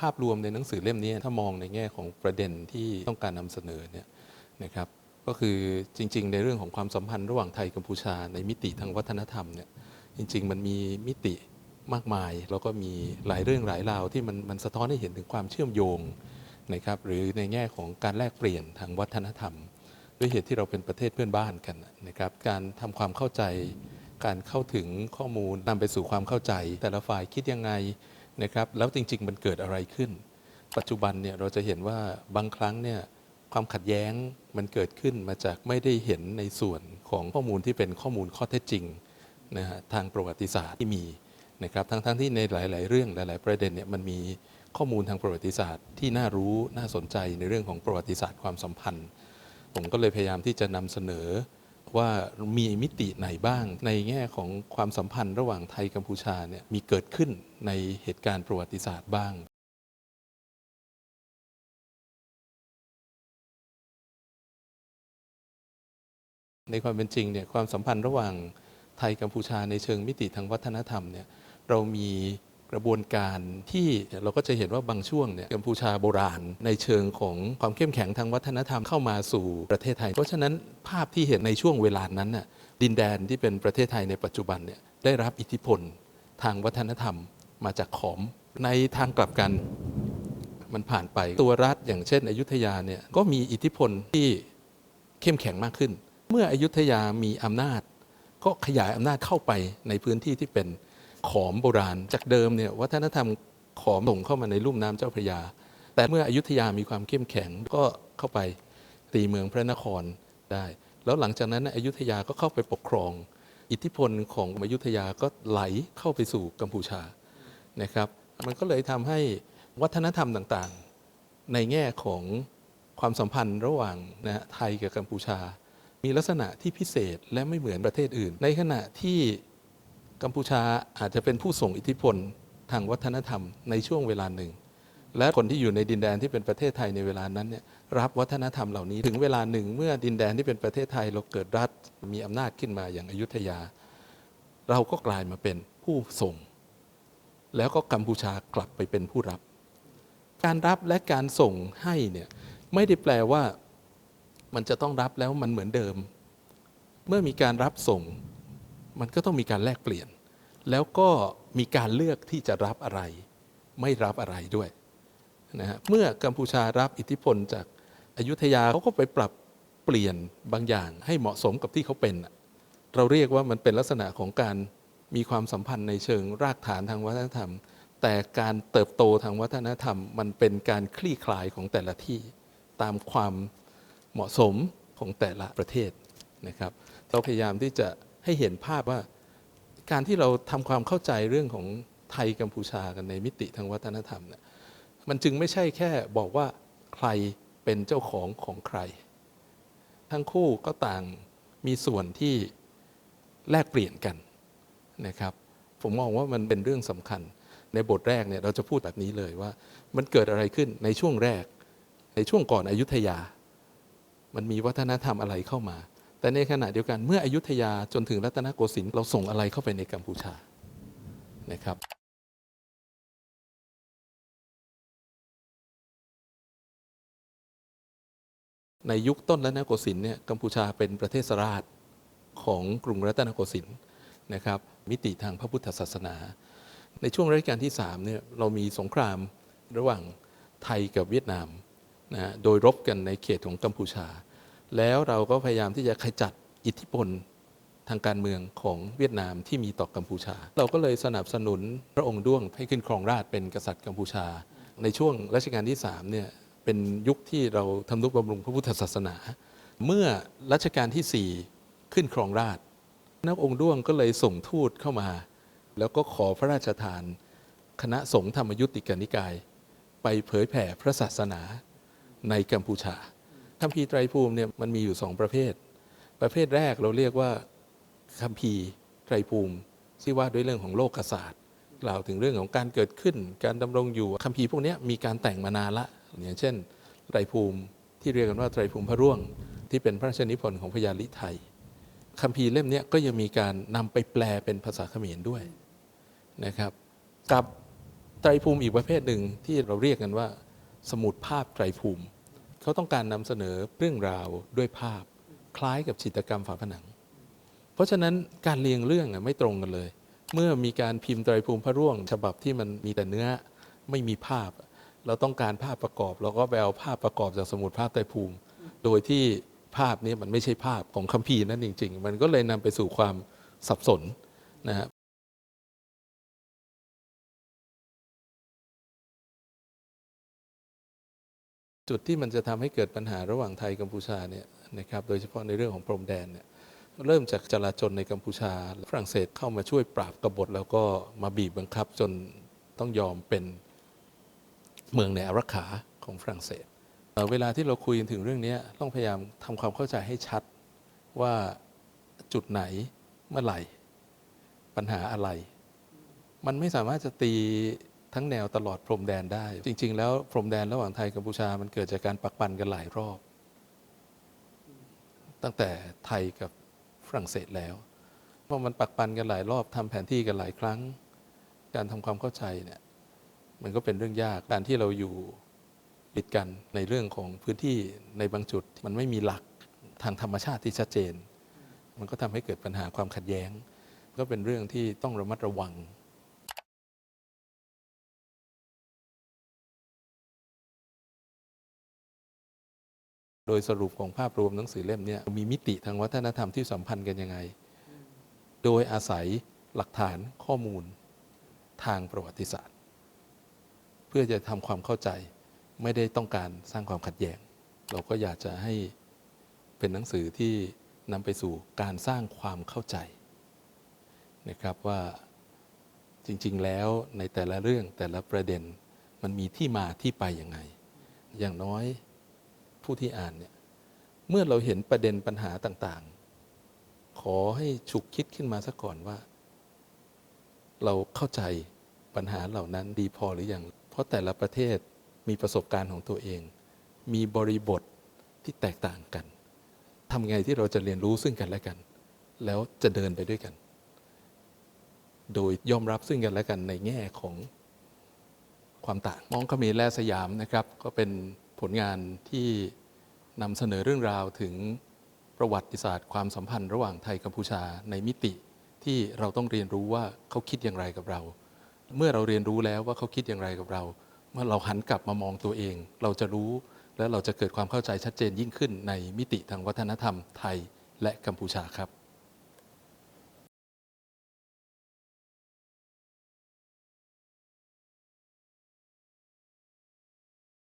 ภาพรวมในหนังสือเล่มนี้ถ้ามองในแง่ของประเด็นที่ต้องการนำเสนอเนี่ยนะครับก็คือจริง ๆ ในเรื่องของความสัมพันธ์ระหว่างไทยกัมพูชา ในมิติทางวัฒนธรรมเนี่ยจริง ๆ มันมีมิติมากมาย แล้วก็มีหลายเรื่องหลายราวที่มันมันสะท้อนให้เห็นถึงความเชื่อมโยงนะครับหรือในแง่ของการแลกเปลี่ยนทางวัฒนธรรม ด้วยเหตุที่เราเป็นประเทศเพื่อนบ้านกันนะครับการทำความเข้าใจ การเข้าถึงข้อมูลนำไปสู่ความเข้าใจ แต่ละฝ่ายคิดยังไง นะครับแล้วจริง ๆ มันเกิดอะไรขึ้น ปัจจุบันเนี่ยเราจะเห็นว่าบางครั้งเนี่ยความขัดแย้งมันเกิดขึ้นมาจากไม่ได้เห็นในส่วนของข้อมูลที่เป็นข้อมูลข้อเท็จจริงนะฮะทางประวัติศาสตร์ที่มีนะครับทั้งๆที่ในหลาย ๆ เรื่องหลาย ๆ ประเด็นเนี่ยมันมีข้อมูลทางประวัติศาสตร์ที่น่ารู้น่าสนใจในเรื่องของประวัติศาสตร์ความสัมพันธ์ ผมก็เลยพยายามที่จะนำเสนอ ว่ามีมิติไหนบ้าง ในแง่ของความสัมพันธ์ระหว่างไทยกัมพูชาเนี่ยมีเกิดขึ้นในเหตุการณ์ประวัติศาสตร์บ้างในความเป็นจริงเนี่ยความสัมพันธ์ระหว่างไทยกัมพูชาในเชิงมิติทางวัฒนธรรมเนี่ยเรามี กระบวนการที่เราก็จะเห็นว่าบางช่วงเนี่ยกัมพูชาโบราณ ในเชิงของความเข้มแข็งทางวัฒนธรรมเข้ามาสู่ประเทศไทย เพราะฉะนั้นภาพที่เห็นในช่วงเวลานั้นน่ะดินแดนที่เป็นประเทศไทยในปัจจุบันเนี่ยได้รับอิทธิพลทางวัฒนธรรมมาจากขอม ในทางกลับกันมันผ่านไปตัวรัฐอย่างเช่น อยุธยาเนี่ยก็มีอิทธิพลที่เข้มแข็งมากขึ้น เมื่ออยุธยามีอำนาจ ก็ขยายอำนาจเข้าไปในพื้นที่ที่เป็น ขอมโบราณ จากเดิมเนี่ยวัฒนธรรมขอมส่งเข้ามาในลุ่มน้ำเจ้าพระยา แต่เมื่ออยุธยามีความเข้มแข็งก็เข้าไปตีเมืองพระนครได้ แล้วหลังจากนั้นน่ะอยุธยาก็เข้าไปปกครอง อิทธิพลของอยุธยาก็ไหลเข้าไปสู่กัมพูชานะครับมันก็เลยทำให้วัฒนธรรมต่างๆ ในแง่ของความสัมพันธ์ระหว่างนะไทยกับกัมพูชา มีลักษณะที่พิเศษและไม่เหมือนประเทศอื่น ในขณะที่ กัมพูชาอาจจะเป็นผู้ส่งอิทธิพลทางวัฒนธรรมในช่วงเวลาหนึ่ง และคนที่อยู่ในดินแดนที่เป็นประเทศไทยในเวลานั้นเนี่ยรับวัฒนธรรมเหล่านี้ ถึงเวลาหนึ่ง เมื่อดินแดนที่เป็นประเทศไทยเราเกิดรัฐมีอำนาจขึ้นมาอย่างอยุธยา เราก็กลายมาเป็นผู้ส่ง แล้วก็กัมพูชากลับไปเป็นผู้รับ การรับและการส่งให้เนี่ยไม่ได้แปลว่ามันจะต้องรับแล้วมันเหมือนเดิม เมื่อมีการรับส่ง มันก็ต้องมีการแลกเปลี่ยน แล้วก็มีการเลือกที่จะรับอะไร ไม่รับอะไรด้วยนะฮะเมื่อกัมพูชารับอิทธิพลจากอยุธยาเขาก็ไปปรับเปลี่ยนบางอย่างให้เหมาะสมกับที่เขาเป็น เราเรียกว่ามันเป็นลักษณะของการมีความสัมพันธ์ในเชิงรากฐานทางวัฒนธรรม แต่การเติบโตทางวัฒนธรรม มันเป็นการคลี่คลายของแต่ละที่ตามความเหมาะสมของแต่ละประเทศนะครับ เราพยายามที่จะ ให้เห็นภาพว่าการที่เราทำความเข้าใจเรื่องของไทยกัมพูชากันในมิติทางวัฒนธรรมเนี่ยมันจึงไม่ใช่แค่บอกว่าใครเป็นเจ้าของของใคร ทั้งคู่ก็ต่างมีส่วนที่แลกเปลี่ยนกันนะครับ ผมมองว่ามันเป็นเรื่องสำคัญ ในบทแรกเนี่ยเราจะพูดแบบนี้เลยว่า มันเกิดอะไรขึ้นในช่วงแรก ในช่วงก่อนอยุธยา มันมีวัฒนธรรมอะไรเข้ามา แต่ในขณะเดียวกันเมื่ออยุธยาจนถึงรัตนโกสินทร์เราส่งอะไรเข้าไปในกัมพูชานะครับในยุคต้นรัตนโกสินทร์เนี่ยกัมพูชาเป็นประเทศราชของกรุงรัตนโกสินทร์นะครับมิติทางพระพุทธศาสนา ในช่วงรัชกาลที่3เนี่ยเรามีสงครามระหว่างไทยกับเวียดนามนะฮะโดยรบกันในเขตของกัมพูชา แล้วเราก็พยายามที่จะขจัดอิทธิพลทางการเมืองของเวียดนามที่มีต่อกัมพูชา เราก็เลยสนับสนุนพระองค์ด้วงให้ขึ้นครองราชเป็นกษัตริย์กัมพูชา ในช่วงรัชกาลที่3เนี่ยเป็นยุคที่เราทำนุบำรุงพระพุทธศาสนา เมื่อรัชกาลที่ 4 ขึ้นครองราชนักองค์ด้วงก็เลยส่งทูตเข้ามา แล้วก็ขอพระราชทาน คณะสงฆ์ธรรมยุติกนิกาย ไปเผยแผ่พระศาสนาในกัมพูชา คัมภีร์ไตรภูมิเนี่ยมันมีอยู่สองประเภท ประเภทแรกเราเรียกว่าคัมภีร์ไตรภูมิที่ว่าด้วยเรื่องของโลกศาสตร์กล่าวถึงเรื่องของการเกิดขึ้น การดำรงอยู่คัมภีร์พวกนี้มีการแต่งมานานละอย่างเช่นไตรภูมิที่เรียกกันว่าไตรภูมิพระร่วง ที่เป็นพระราชนิพนธ์ของพญาลิไทยคัมภีร์เล่มนี้ก็ยังมีการนำไปแปลเป็นภาษาเขมรด้วยนะครับ กับไตรภูมิอีกประเภทหนึ่งที่เราเรียกกันว่า สมุดภาพไตรภูมิ เขาต้องการนำเสนอเรื่องราวด้วยภาพ คล้ายกับจิตรกรรมฝาผนัง เพราะฉะนั้นการเรียงเรื่องอะไม่ตรงกันเลย เมื่อมีการพิมพ์ไตรภูมิพระร่วง ฉบับที่มันมีแต่เนื้อไม่มีภาพ เราต้องการภาพประกอบเราก็ไปเอาภาพประกอบจากสมุดภาพไตรภูมิ โดยที่ภาพนี้มันไม่ใช่ภาพของคัมภีร์นั่นจริง ๆ มันก็เลยนำไปสู่ความสับสนนะฮะ จุดที่มันจะทำให้เกิดปัญหาระหว่างไทยกัมพูชาเนี่ยนะครับโดยเฉพาะในเรื่องของพรมแดนเนี่ยเริ่มจากจลาจลในกัมพูชา ฝรั่งเศสเข้ามาช่วยปราบกบฏ แล้วก็มาบีบบังคับจนต้องยอมเป็นเมืองในอารักขาของฝรั่งเศสเเวลาที่เราคุยถึงเรื่องนี้ต้องพยายามทำความเข้าใจให้ชัดว่าจุดไหนเมื่อไหร่ ปัญหาอะไร มันไม่สามารถจะตี ทั้งแนวตลอดพรมแดนได้ จริง ๆ แล้วพรมแดนระหว่างไทยกัมพูชามันเกิดจากการปักปันกันหลายรอบ ตั้งแต่ไทยกับฝรั่งเศสแล้วเพราะมันปักปันกันหลายรอบทำแผนที่กันหลายครั้ง การทำความเข้าใจเนี่ยมันก็เป็นเรื่องยากการที่เราอยู่ติดกันในเรื่องของพื้นที่ในบางจุดมันไม่มีหลักทางธรรมชาติที่ชัดเจน มันก็ทำให้เกิดปัญหาความขัดแย้ง ก็เป็นเรื่องที่ต้องระมัดระวัง โดยสรุปของภาพรวมหนังสือเล่มนี้มีมิติทางวัฒนธรรมที่สัมพันธ์กันยังไง โดยอาศัยหลักฐานข้อมูลทางประวัติศาสตร์ เพื่อจะทำความเข้าใจไม่ได้ต้องการสร้างความขัดแย้ง เราก็อยากจะให้เป็นหนังสือที่นำไปสู่การสร้างความเข้าใจนะครับว่าจริง ๆ แล้วในแต่ละเรื่องแต่ละประเด็นมันมีที่มาที่ไปยังไง อย่างน้อย ผู้ที่อ่านเนี่ยเมื่อเราเห็นประเด็นปัญหาต่างๆ ขอให้ฉุกคิดขึ้นมาซะก่อนว่า เราเข้าใจปัญหาเหล่านั้นดีพอหรือยัง เพราะแต่ละประเทศมีประสบการณ์ของตัวเอง มีบริบทที่แตกต่างกันทำไงที่เราจะเรียนรู้ซึ่งกันและกัน แล้วจะเดินไปด้วยกัน โดยยอมรับซึ่งกันและกันในแง่ของความต่าง มองเขมรและสยามนะครับ ก็เป็น ผลงานที่นำเสนอเรื่องราวถึงประวัติศาสตร์ความสัมพันธ์ระหว่างไทยกัมพูชาในมิติที่เราต้องเรียนรู้ว่าเขาคิดอย่างไรกับเรา เมื่อเราเรียนรู้แล้วว่าเขาคิดอย่างไรกับเรา เมื่อเราหันกลับมามองตัวเอง เราจะรู้และเราจะเกิดความเข้าใจชัดเจนยิ่งขึ้นในมิติทางวัฒนธรรมไทยและกัมพูชาครับ